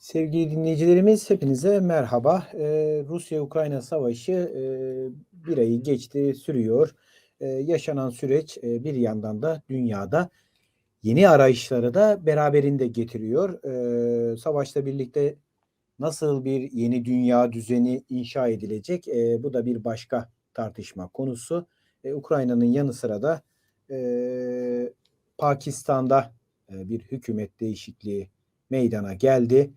Sevgili dinleyicilerimiz hepinize merhaba. Ee, Rusya-Ukrayna savaşı e, bir ayı geçti, sürüyor. Ee, yaşanan süreç e, bir yandan da dünyada yeni arayışları da beraberinde getiriyor. Ee, savaşla birlikte nasıl bir yeni dünya düzeni inşa edilecek? Ee, bu da bir başka tartışma konusu. Ee, Ukrayna'nın yanı sıra da e, Pakistan'da e, bir hükümet değişikliği meydana geldi.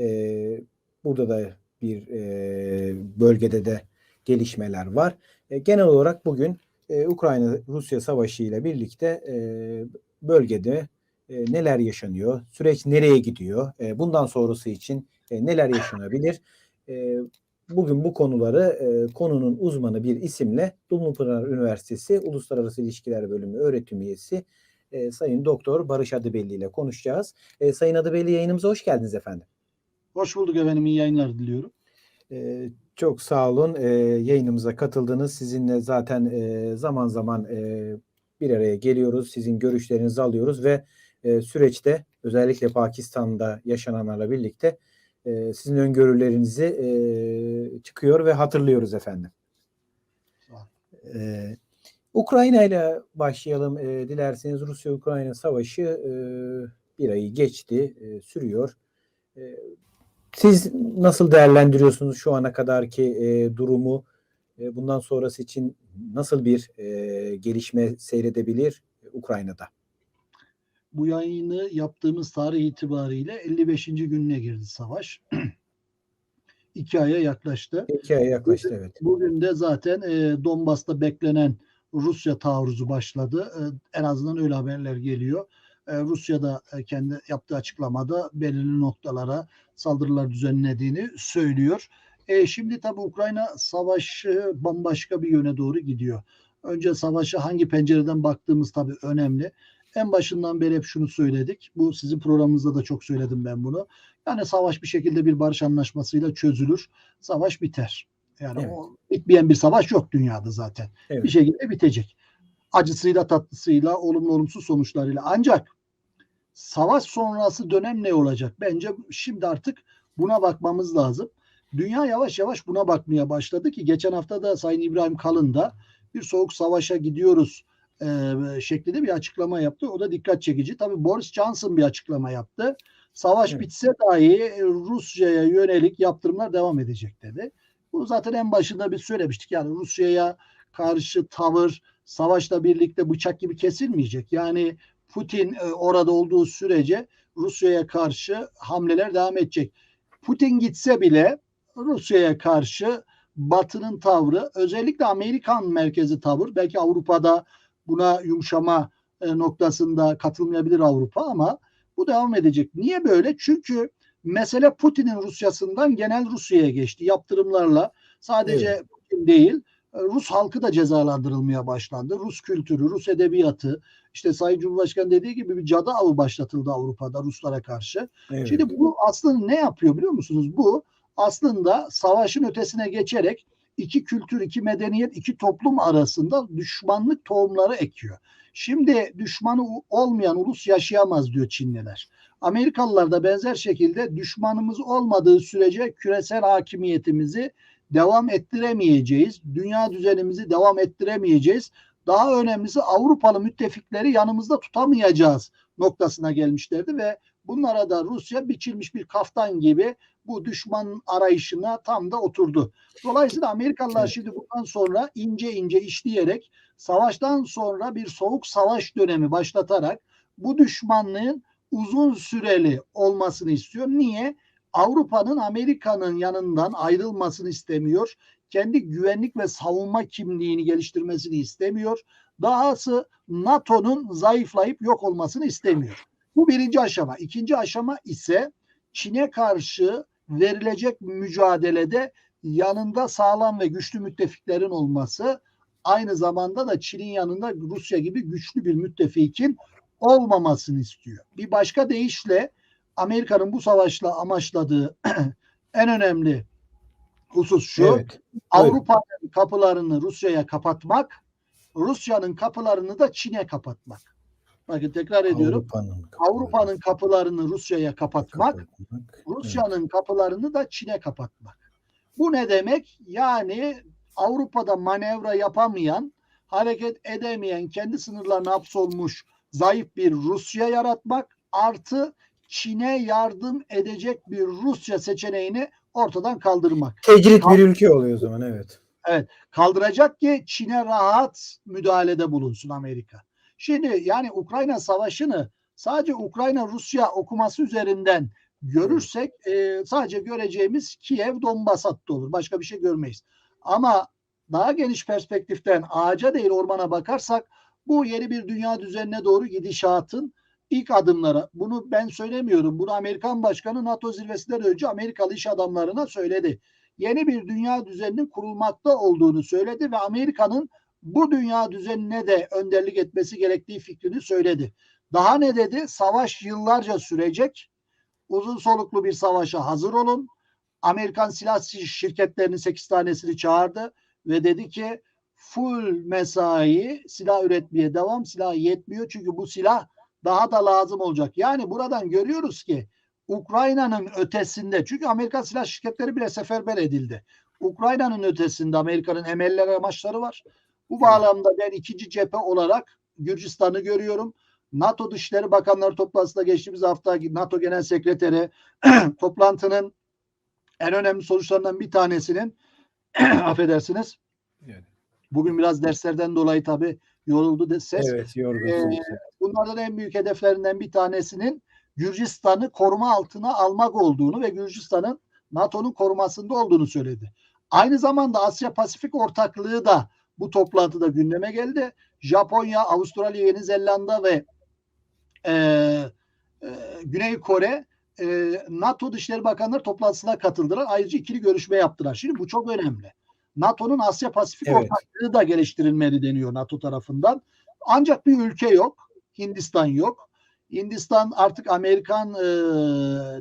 E, burada da bir e, bölgede de gelişmeler var. E, genel olarak bugün e, Ukrayna-Rusya savaşı ile birlikte e, bölgede e, neler yaşanıyor, süreç nereye gidiyor, e, bundan sonrası için e, neler yaşanabilir? E, bugün bu konuları e, konunun uzmanı bir isimle Dumlupınar Üniversitesi Uluslararası İlişkiler Bölümü öğretim üyesi e, Sayın Doktor Barış Adıbelli ile konuşacağız. E, Sayın Adıbelli yayınımıza hoş geldiniz efendim. Hoş bulduk efendim. İyi yayınlar diliyorum. E, çok sağ olun. E, yayınımıza katıldınız. Sizinle zaten e, zaman zaman e, bir araya geliyoruz. Sizin görüşlerinizi alıyoruz ve e, süreçte özellikle Pakistan'da yaşananlarla birlikte e, sizin öngörülerinizi e, çıkıyor ve hatırlıyoruz efendim. E, Ukrayna ile başlayalım. E, dilerseniz Rusya-Ukrayna savaşı e, bir ayı geçti, e, sürüyor. E, siz nasıl değerlendiriyorsunuz şu ana kadarki e, durumu? E, bundan sonrası için nasıl bir e, gelişme seyredebilir Ukrayna'da? Bu yayını yaptığımız tarih itibariyle 55. gününe girdi savaş. İki aya yaklaştı. İki aya yaklaştı bugün, evet. Bugün de zaten e, Donbas'ta beklenen Rusya taarruzu başladı. E, en azından öyle haberler geliyor. E, Rusya da e, kendi yaptığı açıklamada belirli noktalara saldırılar düzenlediğini söylüyor. E, şimdi tabii Ukrayna savaşı bambaşka bir yöne doğru gidiyor. Önce savaşa hangi pencereden baktığımız tabii önemli. En başından beri hep şunu söyledik. Bu sizin programınızda da çok söyledim ben bunu. Yani savaş bir şekilde bir barış anlaşmasıyla çözülür. Savaş biter. Yani evet. o bitmeyen bir savaş yok dünyada zaten. Evet. Bir şekilde bitecek. Acısıyla tatlısıyla, olumlu olumsuz sonuçlarıyla. Ancak savaş sonrası dönem ne olacak? Bence şimdi artık buna bakmamız lazım. Dünya yavaş yavaş buna bakmaya başladı ki geçen hafta da Sayın İbrahim Kalın da bir soğuk savaşa gidiyoruz e, şeklinde bir açıklama yaptı. O da dikkat çekici. Tabii Boris Johnson bir açıklama yaptı. Savaş evet. bitse dahi Rusya'ya yönelik yaptırımlar devam edecek dedi. Bunu zaten en başında biz söylemiştik. Yani Rusya'ya karşı tavır savaşla birlikte bıçak gibi kesilmeyecek. Yani Putin orada olduğu sürece Rusya'ya karşı hamleler devam edecek. Putin gitse bile Rusya'ya karşı Batı'nın tavrı özellikle Amerikan merkezi tavır belki Avrupa'da buna yumuşama noktasında katılmayabilir Avrupa ama bu devam edecek. Niye böyle? Çünkü mesele Putin'in Rusya'sından genel Rusya'ya geçti. Yaptırımlarla sadece evet. Putin değil Rus halkı da cezalandırılmaya başlandı. Rus kültürü, Rus edebiyatı, işte Sayın Cumhurbaşkanı dediği gibi bir cadı avı başlatıldı Avrupa'da Ruslara karşı. Evet. Şimdi bu aslında ne yapıyor biliyor musunuz? Bu aslında savaşın ötesine geçerek iki kültür, iki medeniyet, iki toplum arasında düşmanlık tohumları ekiyor. Şimdi düşmanı olmayan ulus yaşayamaz diyor Çinliler. Amerikalılar da benzer şekilde düşmanımız olmadığı sürece küresel hakimiyetimizi devam ettiremeyeceğiz. Dünya düzenimizi devam ettiremeyeceğiz. Daha önemlisi Avrupalı müttefikleri yanımızda tutamayacağız noktasına gelmişlerdi ve bunlara da Rusya biçilmiş bir kaftan gibi bu düşman arayışına tam da oturdu. Dolayısıyla Amerikalılar evet. şimdi bundan sonra ince ince işleyerek savaştan sonra bir soğuk savaş dönemi başlatarak bu düşmanlığın uzun süreli olmasını istiyor. Niye? Avrupa'nın Amerika'nın yanından ayrılmasını istemiyor. Kendi güvenlik ve savunma kimliğini geliştirmesini istemiyor. Dahası NATO'nun zayıflayıp yok olmasını istemiyor. Bu birinci aşama. İkinci aşama ise Çin'e karşı verilecek mücadelede yanında sağlam ve güçlü müttefiklerin olması aynı zamanda da Çin'in yanında Rusya gibi güçlü bir müttefikin olmamasını istiyor. Bir başka deyişle Amerika'nın bu savaşla amaçladığı en önemli husus şu. Evet. Avrupa'nın kapılarını Rusya'ya kapatmak, Rusya'nın kapılarını da Çin'e kapatmak. Bakın tekrar ediyorum. Avrupa'nın Avrupa'nın kapılarını Rusya'ya kapatmak, kapatmak. Rusya'nın kapılarını da Çin'e kapatmak. Bu ne demek? Yani Avrupa'da manevra yapamayan, hareket edemeyen, kendi sınırlarına hapsolmuş zayıf bir Rusya yaratmak artı Çin'e yardım edecek bir Rusya seçeneğini ortadan kaldırmak. Tecrit bir ülke oluyor o zaman evet. Kaldıracak ki Çin'e rahat müdahalede bulunsun Amerika. Şimdi yani Ukrayna savaşını sadece Ukrayna-Rusya okuması üzerinden görürsek e, sadece göreceğimiz Kiev Donbas hattı olur. Başka bir şey görmeyiz. Ama daha geniş perspektiften ağaca değil ormana bakarsak bu yeni bir dünya düzenine doğru gidişatın ilk adımları. Bunu ben söylemiyorum. Bunu Amerikan Başkanı NATO zirvesinden önce Amerikalı iş adamlarına söyledi. Yeni bir dünya düzeninin kurulmakta olduğunu söyledi ve Amerika'nın bu dünya düzenine de önderlik etmesi gerektiği fikrini söyledi. Daha ne dedi? Savaş yıllarca sürecek. Uzun soluklu bir savaşa hazır olun. Amerikan silah şirketlerinin 8 tanesini çağırdı ve dedi ki full mesai silah üretmeye devam. Silah yetmiyor çünkü bu silah daha da lazım olacak. Yani buradan görüyoruz ki Ukrayna'nın ötesinde çünkü Amerikan silah şirketleri bile seferber edildi. Ukrayna'nın ötesinde Amerika'nın emeller amaçları var. Bu bağlamda ben ikinci cephe olarak Gürcistan'ı görüyorum. NATO Dışişleri Bakanları toplantısında geçtiğimiz hafta NATO Genel Sekreteri toplantının en önemli sonuçlarından bir tanesinin affedersiniz. Evet. Bugün biraz derslerden dolayı tabii yoruldu de ses. Evet yorgun. Ee, bunlardan en büyük hedeflerinden bir tanesinin Gürcistan'ı koruma altına almak olduğunu ve Gürcistan'ın NATO'nun korumasında olduğunu söyledi. Aynı zamanda Asya Pasifik ortaklığı da bu toplantıda gündeme geldi. Japonya, Avustralya, Yeni Zelanda ve e, e, Güney Kore e, NATO Dışişleri Bakanları toplantısına katıldılar. Ayrıca ikili görüşme yaptılar. Şimdi bu çok önemli. NATO'nun Asya Pasifik Evet. ortaklığı da geliştirilmeli deniyor NATO tarafından. Ancak bir ülke yok. Hindistan yok. Hindistan artık Amerikan e,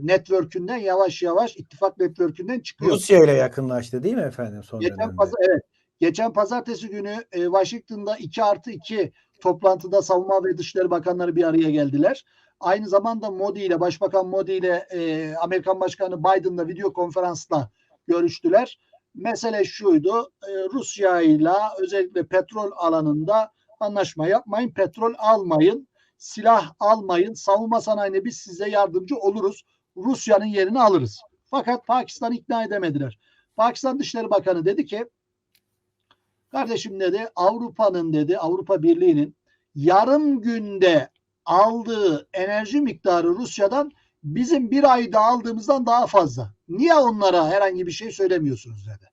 network'ünden yavaş yavaş ittifak network'ünden çıkıyor. Rusya ile yakınlaştı değil mi efendim son Geçen dönemde? pazar, evet. Geçen pazartesi günü e, Washington'da 2 artı 2 toplantıda savunma ve dışişleri bakanları bir araya geldiler. Aynı zamanda Modi ile Başbakan Modi ile e, Amerikan Başkanı Biden'la video konferansla görüştüler. Mesele şuydu. E, Rusya ile özellikle petrol alanında anlaşma yapmayın. Petrol almayın. Silah almayın. Savunma sanayine biz size yardımcı oluruz. Rusya'nın yerini alırız. Fakat Pakistan ikna edemediler. Pakistan Dışişleri Bakanı dedi ki kardeşim dedi Avrupa'nın dedi Avrupa Birliği'nin yarım günde aldığı enerji miktarı Rusya'dan bizim bir ayda aldığımızdan daha fazla. Niye onlara herhangi bir şey söylemiyorsunuz dedi.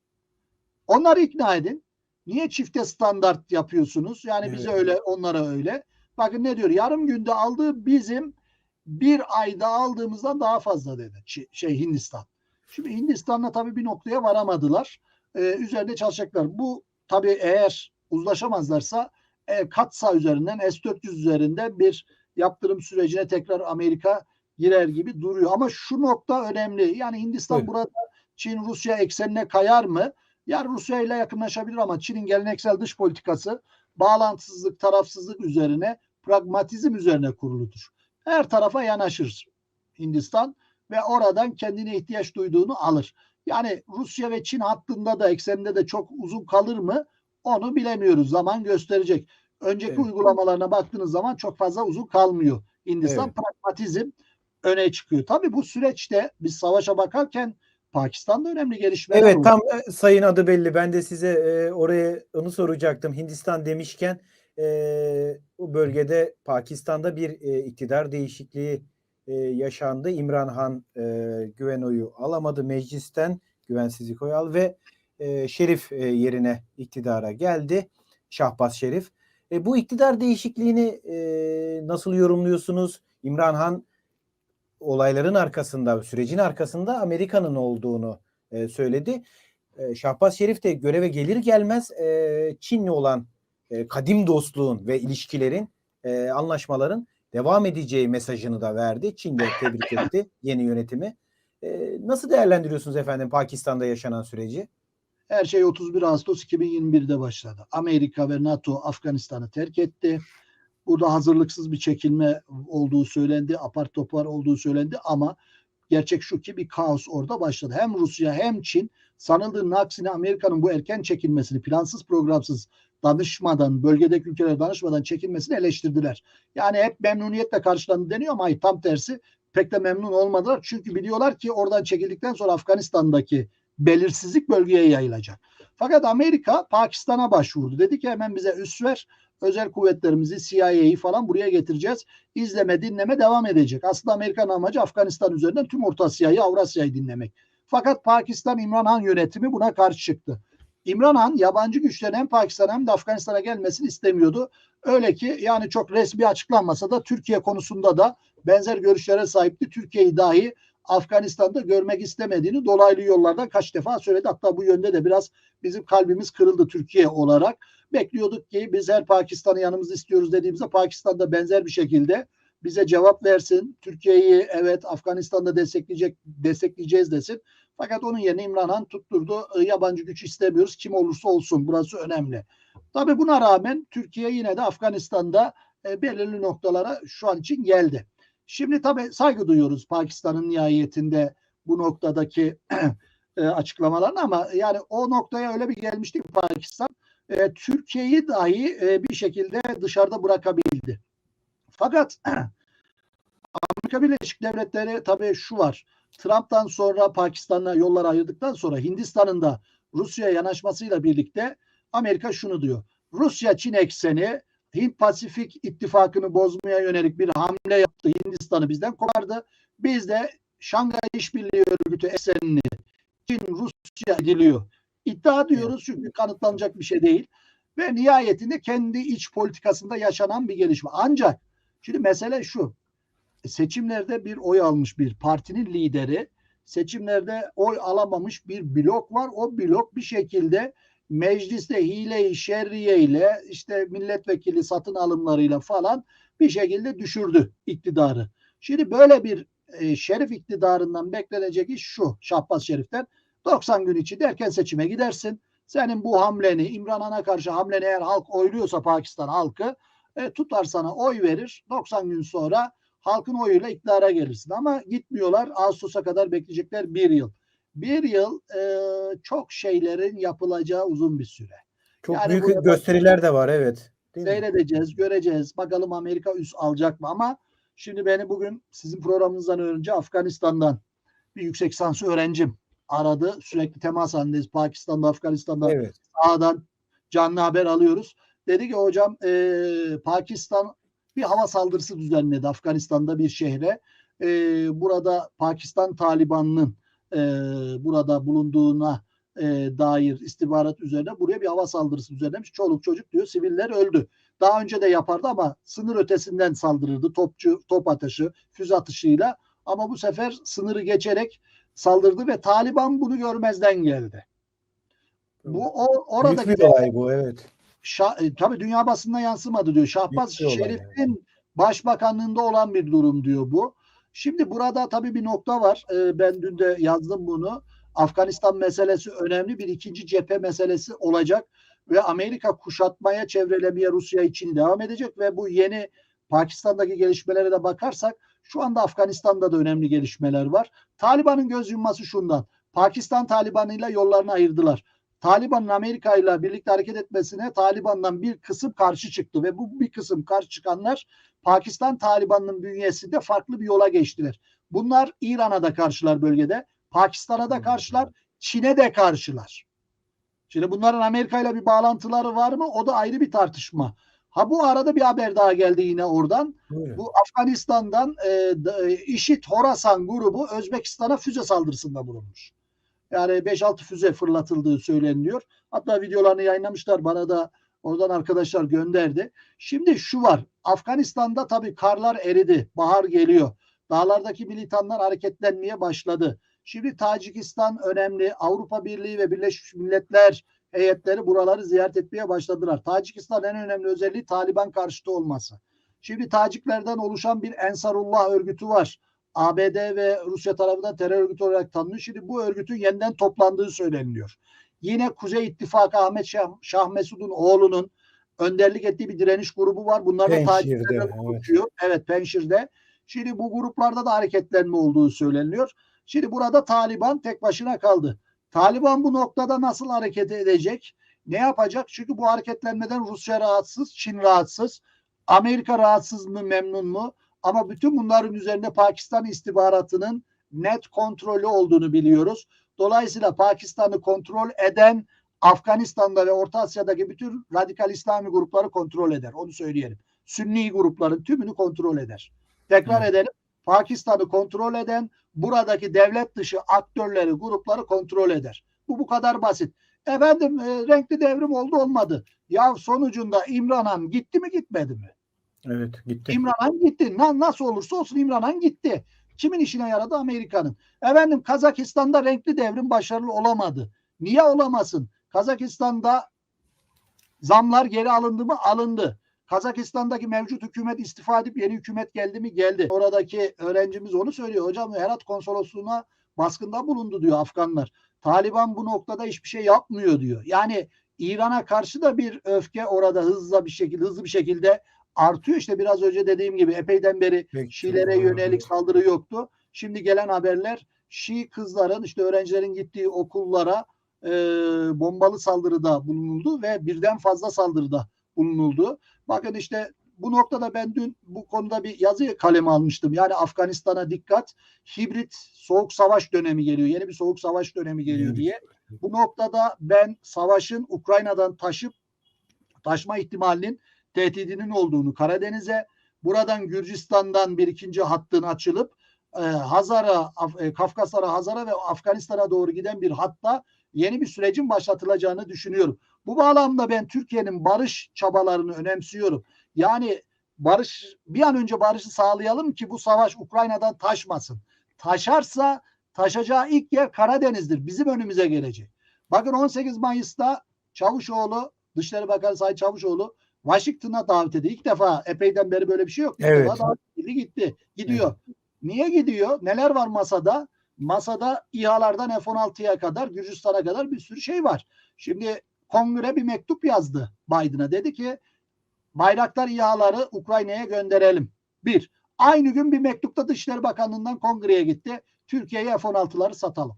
Onları ikna edin. Niye çifte standart yapıyorsunuz? Yani bize Evet. öyle onlara öyle. Bakın ne diyor? Yarım günde aldığı bizim bir ayda aldığımızdan daha fazla dedi şey Hindistan. Şimdi Hindistan'la tabii bir noktaya varamadılar. Ee, üzerinde çalışacaklar. Bu tabii eğer uzlaşamazlarsa e, Katsa üzerinden S-400 üzerinden bir yaptırım sürecine tekrar Amerika girer gibi duruyor. Ama şu nokta önemli. Yani Hindistan Buyurun. burada Çin Rusya eksenine kayar mı? Yani Rusya ile yakınlaşabilir ama Çin'in geleneksel dış politikası bağlantısızlık, tarafsızlık üzerine, pragmatizm üzerine kuruludur. Her tarafa yanaşır Hindistan ve oradan kendine ihtiyaç duyduğunu alır. Yani Rusya ve Çin hattında da ekseninde de çok uzun kalır mı? Onu bilemiyoruz. Zaman gösterecek. Önceki Evet. uygulamalarına baktığınız zaman çok fazla uzun kalmıyor. Hindistan Evet. pragmatizm öne çıkıyor. Tabii bu süreçte biz savaşa bakarken Pakistan'da önemli gelişmeler Evet oldu. tam e, sayın adı belli. Ben de size e, oraya onu soracaktım. Hindistan demişken e, o bölgede Pakistan'da bir e, iktidar değişikliği e, yaşandı. İmran Han e, güven oyu alamadı meclisten. Güvensizlik oyu al ve e, Şerif e, yerine iktidara geldi. Şahbaz Şerif. E, bu iktidar değişikliğini e, nasıl yorumluyorsunuz? İmran Han olayların arkasında, sürecin arkasında Amerika'nın olduğunu e, söyledi. E, Şahbaz Şerif de göreve gelir gelmez e, Çin'le olan e, kadim dostluğun ve ilişkilerin, e, anlaşmaların devam edeceği mesajını da verdi. Çin de tebrik etti yeni yönetimi. E, nasıl değerlendiriyorsunuz efendim Pakistan'da yaşanan süreci? Her şey 31 Ağustos 2021'de başladı. Amerika ve NATO Afganistan'ı terk etti. Burada hazırlıksız bir çekilme olduğu söylendi, apar topar olduğu söylendi ama gerçek şu ki bir kaos orada başladı. Hem Rusya hem Çin sanıldığının aksine Amerika'nın bu erken çekilmesini plansız programsız danışmadan, bölgedeki ülkeler danışmadan çekilmesini eleştirdiler. Yani hep memnuniyetle karşılandı deniyor ama hayır, tam tersi pek de memnun olmadılar. Çünkü biliyorlar ki oradan çekildikten sonra Afganistan'daki belirsizlik bölgeye yayılacak. Fakat Amerika Pakistan'a başvurdu. Dedi ki hemen bize üs ver. Özel kuvvetlerimizi, CIA'yı falan buraya getireceğiz. İzleme, dinleme devam edecek. Aslında Amerika'nın amacı Afganistan üzerinden tüm Orta Asya'yı, Avrasya'yı dinlemek. Fakat Pakistan İmran Han yönetimi buna karşı çıktı. İmran Han yabancı güçlerin hem Pakistan'a hem de Afganistan'a gelmesini istemiyordu. Öyle ki yani çok resmi açıklanmasa da Türkiye konusunda da benzer görüşlere sahipti. Türkiye'yi dahi Afganistan'da görmek istemediğini dolaylı yollardan kaç defa söyledi. Hatta bu yönde de biraz bizim kalbimiz kırıldı Türkiye olarak. Bekliyorduk ki biz her Pakistan'ı yanımızda istiyoruz dediğimizde Pakistan'da benzer bir şekilde bize cevap versin. Türkiye'yi evet Afganistan'da destekleyecek destekleyeceğiz desin. Fakat onun yerine İmran Han tutturdu. "E, Yabancı güç istemiyoruz. Kim olursa olsun. Burası önemli. Tabii buna rağmen Türkiye yine de Afganistan'da e, belirli noktalara şu an için geldi. Şimdi tabii saygı duyuyoruz Pakistan'ın nihayetinde bu noktadaki e, açıklamalarına ama yani o noktaya öyle bir gelmişti ki Pakistan e, Türkiye'yi dahi e, bir şekilde dışarıda bırakabildi. Fakat Amerika Birleşik Devletleri tabii şu var. Trump'tan sonra Pakistan'la yollar ayırdıktan sonra Hindistan'ın da Rusya'ya yanaşmasıyla birlikte Amerika şunu diyor. Rusya-Çin ekseni Hint Pasifik ittifakını bozmaya yönelik bir hamle yaptı. Hindistan'ı bizden kopardı. Biz de Şangay İşbirliği Örgütü eksenini Çin, Rusya ediliyor. İddia diyoruz çünkü kanıtlanacak bir şey değil. Ve nihayetinde kendi iç politikasında yaşanan bir gelişme. Ancak şimdi mesele şu. Seçimlerde bir oy almış bir partinin lideri seçimlerde oy alamamış bir blok var. O blok bir şekilde mecliste hile-i şerriye işte milletvekili satın alımlarıyla falan bir şekilde düşürdü iktidarı. Şimdi böyle bir e, şerif iktidarından beklenecek iş şu Şahbaz Şerif'ten 90 gün içinde erken seçime gidersin. Senin bu hamleni İmran Han'a karşı hamleni eğer halk oyluyorsa Pakistan halkı e, tutar sana oy verir. 90 gün sonra halkın oyuyla iktidara gelirsin. Ama gitmiyorlar. Ağustos'a kadar bekleyecekler bir yıl. Bir yıl e, çok şeylerin yapılacağı uzun bir süre. Çok Yani büyük gösteriler de var evet. Değil mi? Seyredeceğiz, göreceğiz. Bakalım Amerika üst alacak mı? Ama şimdi beni bugün sizin programınızdan önce Afganistan'dan bir yüksek lisans öğrencim aradı. Sürekli temas halindeyiz. Pakistan'da, Afganistan'da Evet. sahadan canlı haber alıyoruz. Dedi ki hocam e, Pakistan bir hava saldırısı düzenledi Afganistan'da bir şehre. E, burada Pakistan Taliban'ın e, burada bulunduğuna e, dair istihbarat üzerine buraya bir hava saldırısı düzenlemiş. Çoluk çocuk diyor siviller öldü. Daha önce de yapardı ama sınır ötesinden saldırırdı. Topçu, top atışı, füze atışıyla. Ama bu sefer sınırı geçerek saldırdı ve Taliban bunu görmezden geldi. Bu o, Büyük bir olay bu evet. Şah, e, tabii dünya basınına yansımadı diyor. Şahbaz Şerif'in başbakanlığında olan bir durum diyor bu. Şimdi burada tabii bir nokta var. E, ben dün de yazdım bunu. Afganistan meselesi önemli bir ikinci cephe meselesi olacak ve Amerika kuşatmaya, çevrelemeye Rusya için devam edecek ve bu yeni Pakistan'daki gelişmelere de bakarsak şu anda Afganistan'da da önemli gelişmeler var. Taliban'ın göz yumması şundan. Pakistan Taliban'ıyla yollarını ayırdılar. Taliban'ın Amerika ile birlikte hareket etmesine Taliban'dan bir kısım karşı çıktı ve bu bir kısım karşı çıkanlar Pakistan Taliban'ın bünyesinde farklı bir yola geçtiler. Bunlar İran'a da karşılar bölgede, Pakistan'a da karşılar, Çin'e de karşılar. Şimdi bunların Amerika ile bir bağlantıları var mı? O da ayrı bir tartışma. Ha bu arada bir haber daha geldi yine oradan. Buyurun. Bu Afganistan'dan e, e, IŞİD Horasan grubu Özbekistan'a füze saldırısında bulunmuş. Yani 5-6 füze fırlatıldığı söyleniyor. Hatta videolarını yayınlamışlar. Bana da oradan arkadaşlar gönderdi. Şimdi şu var. Afganistan'da tabii karlar eridi. Bahar geliyor. Dağlardaki militanlar hareketlenmeye başladı. Şimdi Tacikistan önemli. Avrupa Birliği ve Birleşmiş Milletler heyetleri buraları ziyaret etmeye başladılar. Tacikistan en önemli özelliği Taliban karşıtı olması. Şimdi Taciklerden oluşan bir Ensarullah örgütü var. ABD ve Rusya tarafından terör örgütü olarak tanınıyor. Şimdi bu örgütün yeniden toplandığı söyleniyor. Yine Kuzey İttifakı Ahmet Şah, Şah Mesud'un oğlunun önderlik ettiği bir direniş grubu var. Bunlar da takipçilerden evet. Evet Penşir'de. Şimdi bu gruplarda da hareketlenme olduğu söyleniyor. Şimdi burada Taliban tek başına kaldı. Taliban bu noktada nasıl hareket edecek? Ne yapacak? Çünkü bu hareketlenmeden Rusya rahatsız, Çin rahatsız. Amerika rahatsız mı, memnun mu? Ama bütün bunların üzerinde Pakistan istihbaratının net kontrolü olduğunu biliyoruz. Dolayısıyla Pakistan'ı kontrol eden Afganistan'da ve Orta Asya'daki bütün radikal İslami grupları kontrol eder. Onu söyleyelim. Sünni grupların tümünü kontrol eder. Tekrar Evet. edelim. Pakistan'ı kontrol eden buradaki devlet dışı aktörleri, grupları kontrol eder. Bu bu kadar basit. Efendim e, renkli devrim oldu olmadı. Ya sonucunda İmran Han gitti mi gitmedi mi? Evet gitti. İmran Han gitti. Na- nasıl olursa olsun İmran Han gitti. Kimin işine yaradı? Amerika'nın. Efendim Kazakistan'da renkli devrim başarılı olamadı. Niye olamasın? Kazakistan'da zamlar geri alındı mı? Alındı. Kazakistan'daki mevcut hükümet istifa edip yeni hükümet geldi mi? Geldi. Oradaki öğrencimiz onu söylüyor. Hocam Herat konsolosluğuna baskında bulundu diyor Afganlar. Taliban bu noktada hiçbir şey yapmıyor diyor. Yani İran'a karşı da bir öfke orada hızlı bir şekilde hızlı bir şekilde artıyor. İşte biraz önce dediğim gibi epeyden beri Peki, Şiilere yönelik saldırı yoktu. Şimdi gelen haberler Şii kızların işte öğrencilerin gittiği okullara e, bombalı saldırıda bulunuldu ve birden fazla saldırıda bulunuldu. Bakın işte bu noktada ben dün bu konuda bir yazı kaleme almıştım. Yani Afganistan'a dikkat. Hibrit soğuk savaş dönemi geliyor. Yeni bir soğuk savaş dönemi geliyor diye. Bu noktada ben savaşın Ukrayna'dan taşıp taşma ihtimalinin tehdidinin olduğunu Karadeniz'e buradan Gürcistan'dan bir ikinci hattın açılıp e, Hazar'a, e, Kafkaslara, Hazar'a ve Afganistan'a doğru giden bir hatta yeni bir sürecin başlatılacağını düşünüyorum. Bu bağlamda ben Türkiye'nin barış çabalarını önemsiyorum. Yani barış bir an önce barışı sağlayalım ki bu savaş Ukrayna'dan taşmasın. Taşarsa taşacağı ilk yer Karadeniz'dir. Bizim önümüze gelecek. Bakın 18 Mayıs'ta Çavuşoğlu, Dışişleri Bakanı Sayın Çavuşoğlu Washington'a davet edildi. İlk defa epeyden beri böyle bir şey yok. İlk Evet. defa davet edildi gitti. Gidiyor. Niye gidiyor? Neler var masada? Masada İHA'lardan F-16'ya kadar, Gürcistan'a kadar bir sürü şey var. Şimdi kongre bir mektup yazdı Biden'a. Dedi ki Bayraktar İHA'ları Ukrayna'ya gönderelim. Bir. Aynı gün bir mektupta Dışişleri Bakanlığı'ndan kongreye gitti. Türkiye'ye F-16'ları satalım.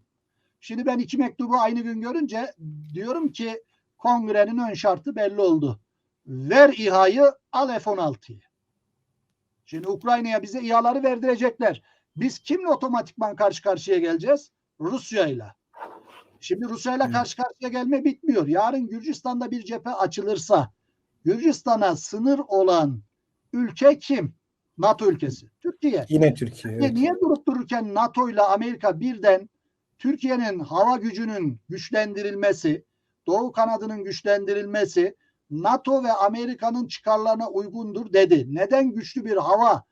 Şimdi ben iki mektubu aynı gün görünce diyorum ki kongrenin ön şartı belli oldu. Ver İHA'yı al F-16'yı. Şimdi Ukrayna'ya bize İHA'ları verdirecekler. Biz kimle otomatikman karşı karşıya geleceğiz? Rusya'yla. Şimdi Rusya'yla karşı karşıya gelme bitmiyor. Yarın Gürcistan'da bir cephe açılırsa Gürcistan'a sınır olan ülke kim? NATO ülkesi. Türkiye. Yine Türkiye. Evet. Niye durup dururken NATO ile Amerika birden Türkiye'nin hava gücünün güçlendirilmesi, Doğu kanadının güçlendirilmesi NATO ve Amerika'nın çıkarlarına uygundur dedi. Neden güçlü bir hava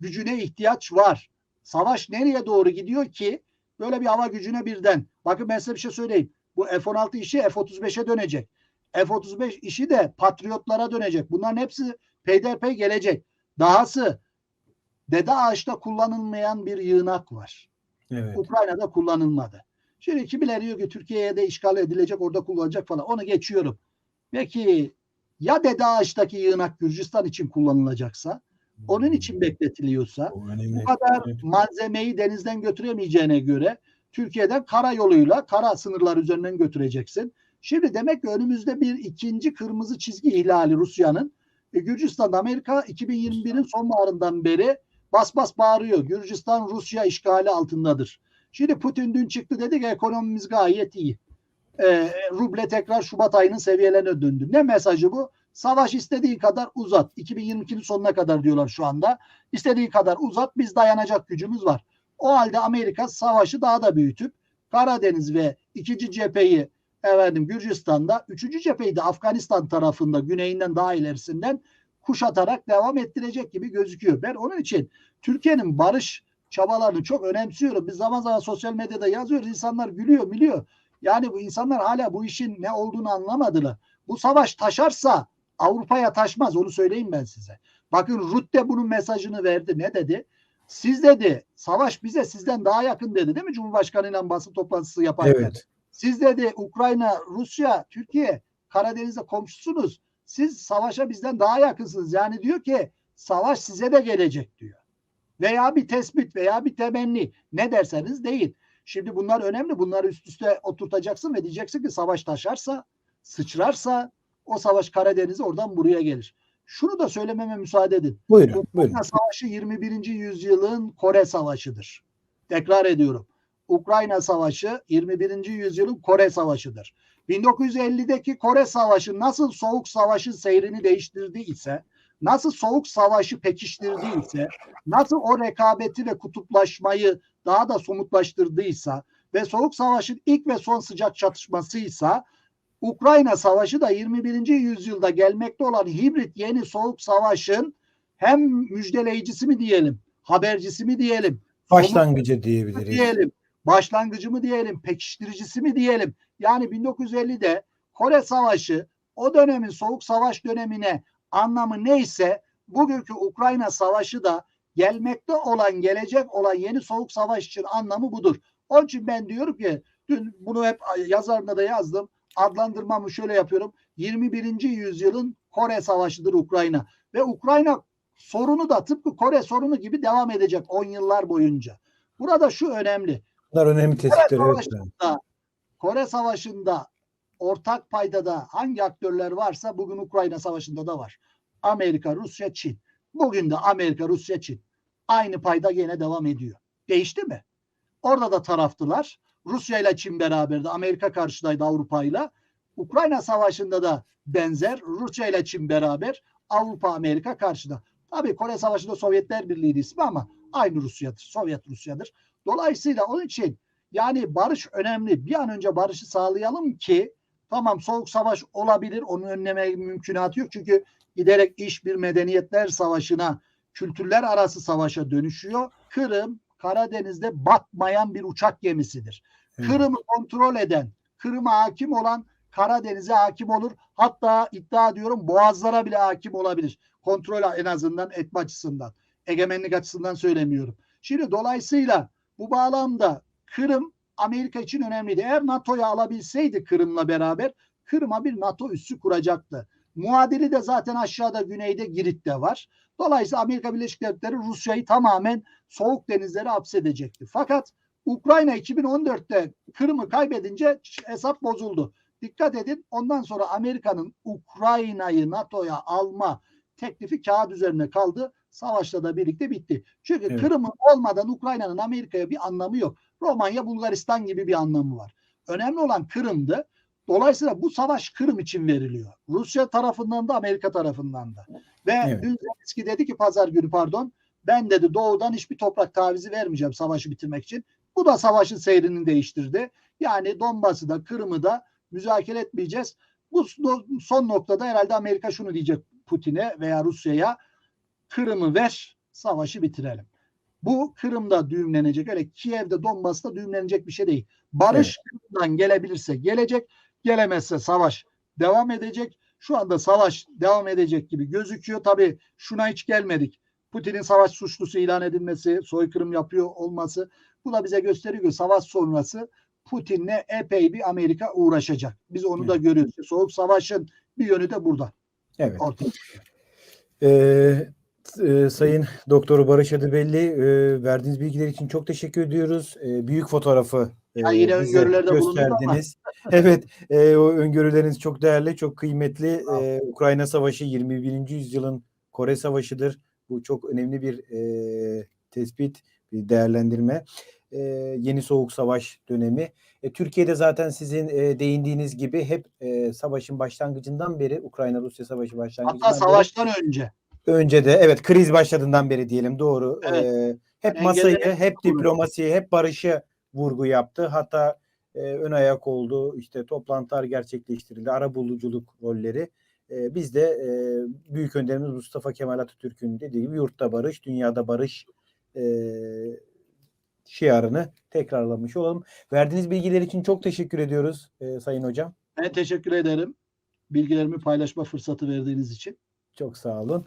gücüne ihtiyaç var? Savaş nereye doğru gidiyor ki böyle bir hava gücüne birden? Bakın ben size bir şey söyleyeyim. Bu F-16 işi F-35'e dönecek. F-35 işi de patriotlara dönecek. Bunların hepsi peyderpey gelecek. Dahası Dede Ağaç'ta kullanılmayan bir yığınak var. Evet. Ukrayna'da kullanılmadı. Şimdi kimileri diyor ki Türkiye'ye de işgal edilecek orada kullanacak falan. Onu geçiyorum. Peki ya Dede Ağaç'taki yığınak Gürcistan için kullanılacaksa onun için bekletiliyorsa Bu kadar malzemeyi denizden götüremeyeceğine göre Türkiye'den karayoluyla kara sınırlar üzerinden götüreceksin. Şimdi demek ki önümüzde bir ikinci kırmızı çizgi ihlali Rusya'nın. E, Gürcistan Amerika 2021'in sonbaharından beri bas bas bağırıyor. Gürcistan Rusya işgali altındadır. Şimdi Putin dün çıktı dedi ki ekonomimiz gayet iyi. E, ruble tekrar Şubat ayının seviyelerine döndü. Ne mesajı bu? Savaş istediğin kadar uzat. 2022'nin sonuna kadar diyorlar şu anda. İstediği kadar uzat biz dayanacak gücümüz var. O halde Amerika savaşı daha da büyütüp Karadeniz ve ikinci cepheyi efendim Gürcistan'da, üçüncü cepheyi de Afganistan tarafında güneyinden daha ilerisinden kuşatarak devam ettirecek gibi gözüküyor. Ben onun için Türkiye'nin barış çabalarını çok önemsiyorum. Biz zaman zaman sosyal medyada yazıyoruz. insanlar gülüyor, biliyor. Yani bu insanlar hala bu işin ne olduğunu anlamadılar. Bu savaş taşarsa Avrupa'ya taşmaz. Onu söyleyeyim ben size. Bakın Rutte bunun mesajını verdi. Ne dedi? Siz dedi savaş bize sizden daha yakın dedi değil mi Cumhurbaşkanıyla basın toplantısı yaparken? Evet. Siz dedi Ukrayna, Rusya, Türkiye Karadeniz'de komşusunuz. Siz savaşa bizden daha yakınsınız. Yani diyor ki savaş size de gelecek diyor. Veya bir tespit veya bir temenni. Ne derseniz deyin. Şimdi bunlar önemli. Bunları üst üste oturtacaksın ve diyeceksin ki savaş taşarsa, sıçrarsa o savaş Karadeniz'e oradan buraya gelir. Şunu da söylememe müsaade edin. Buyurun, buyurun. Ukrayna Savaşı 21. yüzyılın Kore Savaşı'dır. Tekrar ediyorum. Ukrayna Savaşı 21. yüzyılın Kore Savaşı'dır. 1950'deki Kore Savaşı nasıl Soğuk Savaş'ın seyrini değiştirdi ise, nasıl Soğuk Savaş'ı pekiştirdi ise, nasıl o rekabeti ve kutuplaşmayı daha da somutlaştırdıysa ve Soğuk Savaş'ın ilk ve son sıcak çatışmasıysa Ukrayna Savaşı da 21. yüzyılda gelmekte olan hibrit yeni Soğuk Savaş'ın hem müjdeleyicisi mi diyelim, habercisi mi diyelim, Başlangıcı diyebiliriz. diyelim, başlangıcı mı diyelim, pekiştiricisi mi diyelim. Yani 1950'de Kore Savaşı o dönemin Soğuk Savaş dönemine anlamı neyse bugünkü Ukrayna Savaşı da gelmekte olan, gelecek olan yeni Soğuk Savaş için anlamı budur. Onun için ben diyorum ki dün bunu hep yazarında da yazdım. Adlandırmamı şöyle yapıyorum. 21. yüzyılın Kore Savaşı'dır Ukrayna. Ve Ukrayna sorunu da tıpkı Kore sorunu gibi devam edecek 10 yıllar boyunca. Burada şu önemli. Bunlar önemli tespitler. Kore Evet. Savaşı'nda, Kore Savaşı'nda ortak paydada hangi aktörler varsa bugün Ukrayna Savaşı'nda da var. Amerika, Rusya, Çin. Bugün de Amerika, Rusya, Çin. Aynı payda gene devam ediyor. Değişti mi? Orada da taraftılar. Rusya ile Çin beraberdi. Amerika karşıdaydı Avrupa ile. Ukrayna Savaşı'nda da benzer. Rusya ile Çin beraber. Avrupa, Amerika karşıda. Tabii Kore Savaşı'nda Sovyetler Birliği ismi ama aynı Rusya'dır. Sovyet Rusya'dır. Dolayısıyla onun için yani barış önemli. Bir an önce barışı sağlayalım ki tamam soğuk savaş olabilir. Onun önleme mümkünatı yok. Çünkü giderek iş bir medeniyetler savaşına, kültürler arası savaşa dönüşüyor. Kırım Karadeniz'de batmayan bir uçak gemisidir. Evet. Kırım'ı kontrol eden, Kırım'a hakim olan Karadeniz'e hakim olur. Hatta iddia ediyorum boğazlara bile hakim olabilir. Kontrol en azından etme açısından. Egemenlik açısından söylemiyorum. Şimdi dolayısıyla bu bağlamda Kırım Amerika için önemliydi. Eğer NATO'ya alabilseydi Kırım'la beraber Kırım'a bir NATO üssü kuracaktı. Muadili de zaten aşağıda güneyde Girit'te var. Dolayısıyla Amerika Birleşik Devletleri Rusya'yı tamamen soğuk denizlere hapsedecekti. Fakat Ukrayna 2014'te Kırım'ı kaybedince hesap bozuldu. Dikkat edin ondan sonra Amerika'nın Ukrayna'yı NATO'ya alma teklifi kağıt üzerine kaldı. Savaşla da birlikte bitti. Çünkü Evet. Kırım'ın olmadan Ukrayna'nın Amerika'ya bir anlamı yok. Romanya, Bulgaristan gibi bir anlamı var. Önemli olan Kırım'dı. Dolayısıyla bu savaş Kırım için veriliyor. Rusya tarafından da Amerika tarafından da. Ve Evet. dün Zelenski dedi ki pazar günü pardon ben dedi doğudan hiçbir toprak tavizi vermeyeceğim savaşı bitirmek için. Bu da savaşın seyrini değiştirdi. Yani Donbas'ı da Kırım'ı da müzakere etmeyeceğiz. Bu son noktada herhalde Amerika şunu diyecek Putin'e veya Rusya'ya Kırım'ı ver savaşı bitirelim. Bu Kırım'da düğümlenecek. Öyle Kiev'de Donbas'ta düğümlenecek bir şey değil. Barış Kırım'dan gelebilirse gelecek. Gelemezse savaş devam edecek. Şu anda savaş devam edecek gibi gözüküyor. Tabii şuna hiç gelmedik. Putin'in savaş suçlusu ilan edilmesi, soykırım yapıyor olması bu da bize gösteriyor ki savaş sonrası Putin'le epey bir Amerika uğraşacak. Biz onu da görüyoruz. Soğuk savaşın bir yönü de burada. Evet. Ortaya. Ee, e, Sayın Doktor Barış Adıbelli e, verdiğiniz bilgiler için çok teşekkür ediyoruz. E, büyük fotoğrafı e, Ya yine bize öngörülerde gösterdiniz. evet, e, o öngörüleriniz çok değerli, çok kıymetli. E, Ukrayna Savaşı 21. yüzyılın Kore Savaşı'dır. Bu çok önemli bir e, tespit, bir değerlendirme. E, yeni Soğuk Savaş dönemi. E, Türkiye'de zaten sizin e, değindiğiniz gibi hep e, savaşın başlangıcından beri, Ukrayna-Rusya Savaşı başlangıcından Hatta beri savaştan önce. Önce de evet kriz başladığından beri diyelim doğru. Evet. Ee, hep Yani masayı, hep diplomasiyi, hep barışı vurgu yaptı. Hatta e, ön ayak oldu. İşte toplantılar gerçekleştirildi. Ara buluculuk rolleri. E, biz de e, büyük önderimiz Mustafa Kemal Atatürk'ün dediği gibi yurtta barış, dünyada barış e, şiarını tekrarlamış olalım. Verdiğiniz bilgiler için çok teşekkür ediyoruz e, Sayın Hocam. Ben teşekkür ederim. Bilgilerimi paylaşma fırsatı verdiğiniz için. Çok sağ olun.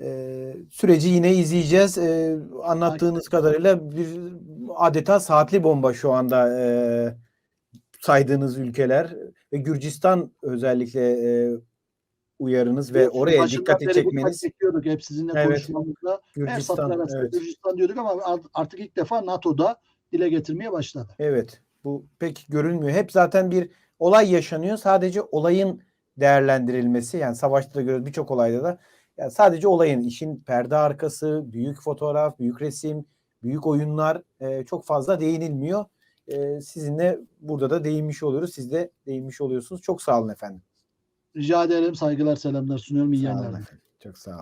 Ee, süreci yine izleyeceğiz. Ee, anlattığınız kadarıyla bir adeta saatli bomba şu anda e, saydığınız ülkeler ve Gürcistan özellikle e, uyarınız ve oraya Başından dikkati çekmeniz çekiyorduk hep sizinle Evet. konuşmamızda. Gürcistan evet. Gürcistan diyorduk ama artık ilk defa NATO'da dile getirmeye başladı. Evet. Bu pek görülmüyor. Hep zaten bir olay yaşanıyor. Sadece olayın değerlendirilmesi yani savaşta da görüyoruz birçok olayda da yani sadece olayın işin perde arkası, büyük fotoğraf, büyük resim, büyük oyunlar e, çok fazla değinilmiyor. E, sizinle burada da değinmiş oluyoruz. Siz de değinmiş oluyorsunuz. Çok sağ olun efendim. Rica ederim. Saygılar, selamlar sunuyorum. İyi yayınlar. Çok sağ olun.